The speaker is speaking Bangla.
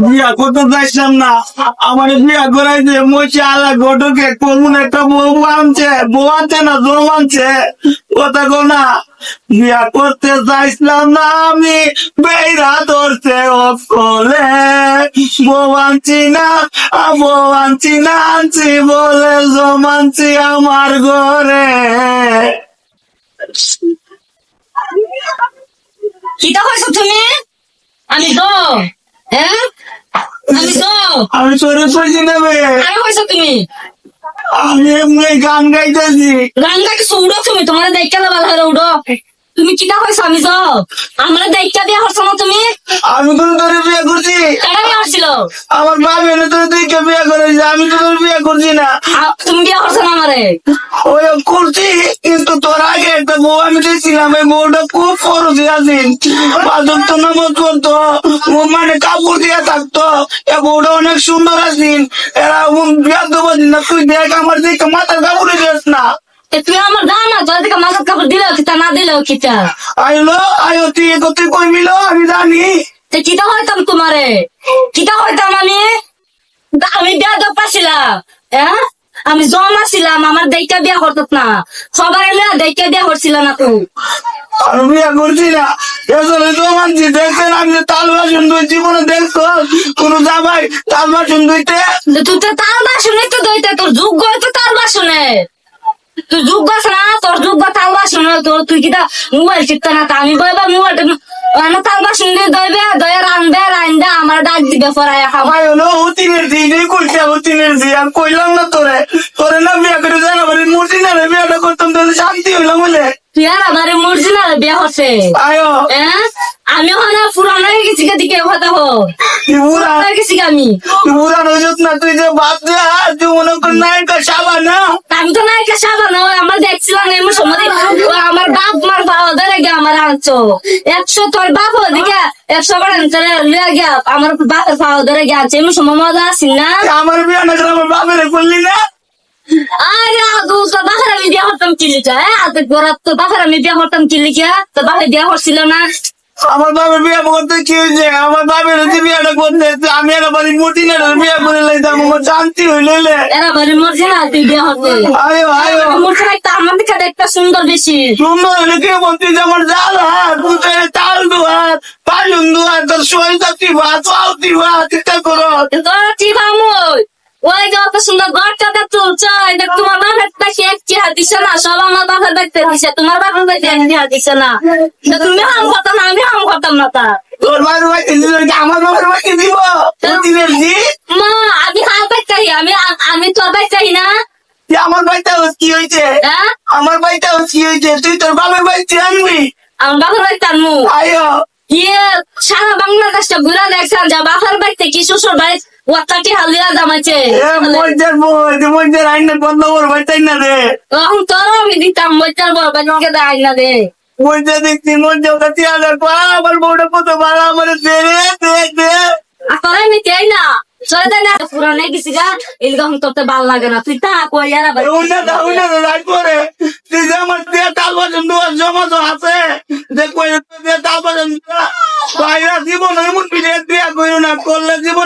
বিয়া করতে বিয়া করাইছে একটা কো বিয়া করতে আমি বেড়া ধরছে অকলে। বউ আনছি না বলে জম আনছি আমার ঘরে। কিতা কইছো তুমি? আমি তো হ্যাঁ? আমি তো। আমি চোরে কইছি নেবে আরে আমি তুমি? আমি গান গাইতেছি। গান গাইছো উড়ো তুমি তোমার দেখতে ভালো উড়ো। তুমি কিতা কইছো আমি তো আমরা দায়িত্ব দিয়া হচ্ছ না তুমি? আমি তো তোরে বিয়ে করছি। কেডা বিয়া হচ্ছিল আমার বাপ এনে তোর দিকে বিয়ে করেছে আমি তো তোর বিয়ে করছি না। তুমি বিয়া হচ্ছ না আমারে? ওই করছি কিন্তু তোর আগে একটা বউ আমি দিয়েছিলাম এই বউটা খুব খরচে আছেন। বাদক তো নামত করতো মানে কাপড় দিয়ে থাকতো। এ বউটা অনেক সুন্দর আছেন। এরা বিয়ে দেবো না তুই দেখ আমার দিকে মাথার কাপড়ে দিস না। আমার তোর দিকে মাথার কাপড় দিলেও কিতা না দিলেও কিতা আইলো আয়ো তুই এ তুই কই মিল আমি জানি। তে কিতা হইতাম তোমারে? কিতা হইতাম আমি? দা- আমি বিয়া দেব পাছিলাম হ্যাঁ আমি জমা ছিলাম আমার বিয়া না। সবার এলে বিয়া না তো। আমি বিয়ে করছি না। এসলে তো মানছি দেখছেন আমি যে তাল বাসন দুই জীবনে দেখছ? কোন জামাই তাল বাসন দুইতে তুই তো তার বাসনে তো দইতে তোর যোগ্য তো তার বাসনে তুই যোগ্য আছে না তোর যোগ্য তার বাসনে তোর তুই কিটা মোবাইল টিপতে না আমি বইবা মোবাইল না তার বাসন দিয়ে দইবে দয়ে রানবে রান্দা আমার ডাক দিবে পরায় আমার হলো হুতিনের দিনই কইছে হুতিনের দি আমি কইলাম না তোরে। তোরে না বিয়ে করে জানা বাড়ির মূর্তি না রে বিয়েটা করতাম তাহলে শান্তি হইলাম বলে। তুই আর আমার মর্জি না বিয়া হচ্ছে। আয়ো। হ্যাঁ? আমি ওখানে পুরানো হয়ে গেছি দিকে কথা তুই বুড়া হয়ে গেছি আমি। বুড়া নজত না তুই যে বাপ দে আর তুই মনে কর নায়িকা সাবা না। আমি তো নাই সাবা না ওই আমার দেখছিলাম এমন সময় আমার বাপ মার পাওয়া ধরে গে আমার আনছো। একশো তোর বাপ ওদিকে একশো বার আনছে লিয়ে গিয়া আমার বাপের পাওয়া ধরে গে আনছে এমন সময় মজা আসিন না? আমার বিয়ে না আমার বাপের করলি না? আরে তোর বাপের আমি বিয়া করতাম কিলিকা হ্যাঁ? তোর বাপের আমি বিয়া করতাম কিলিকা তোর বাপের বিয়া করছিল না? আমার বাবার বিয়ে করতে কি হয়েছে? আমার বাবার হচ্ছে বিয়েটা করতে আমি একটা বাড়ির মূর্তি না বিয়ে করে লাইতাম। আমার শান্তি হইলে এরা ঘরে মরছে না তুই বিয়া হতে আয়ো আয়ো মরছে একটা আমার দিকে একটা সুন্দর বেশি। সুন্দর হলে কে বলতে যে আমার জাল হাত তুই তাল দুহাত পালুন দুহাত তোর শরীর দিবা চাও দিবা চিন্তা করো। গড়টি ভামুই ওই যে অত সুন্দর গড়টা তুলছ এটা তোমার বাপের দেখে একটি হাত দিছে না সব আমার বাপের দেখতে দিছে তোমার বাপের দেখে একটি হাত দিছে না তুমি হাম করতাম না আমি হাম করতাম না তা। বাড়িতে আমার বাবার বাড়িতে দিব মা আমি আমি আমি তোর না। আমার বাড়িতে কি হয়েছে হ্যাঁ? আমার বাড়িতে কি হয়েছে তুই তোর বাবার বাড়িতে আনবি? আমার বাপের বাইতার মু আয়ো সারা বাংলাদেশটা ঘুরে দেখছেন যে বাপের বাড়িতে কি শ্বশুর বাড়ি? ওয়াকাটি হালিয়া জামাইছে। এ মজ্জার বই মজ্জার আইনের বন্ধ করব তাই না রে তখন তোর আমি দিতাম মজার বড় বাড়িকে দেয় না রে মজ্জা দেখছি মজ্জা কাছে হাজার পা আমার বউটা কত ভালো আমার দে রে দে দে। তোরা আমি চাই না চলে যাই না পুরানে গেছি গা এরকম তোর তো ভালো লাগে না। তুই তা কই আর আবার উন্না দা উন্না দা রাজ করে। তুই যে আমার দিয়ে তাল বাজন দুয়ার জমা তো আছে। কই দিয়ে তাল বাজন বাইরা জীবন এমন বিলেত দিয়া কইও না করলে জীবনে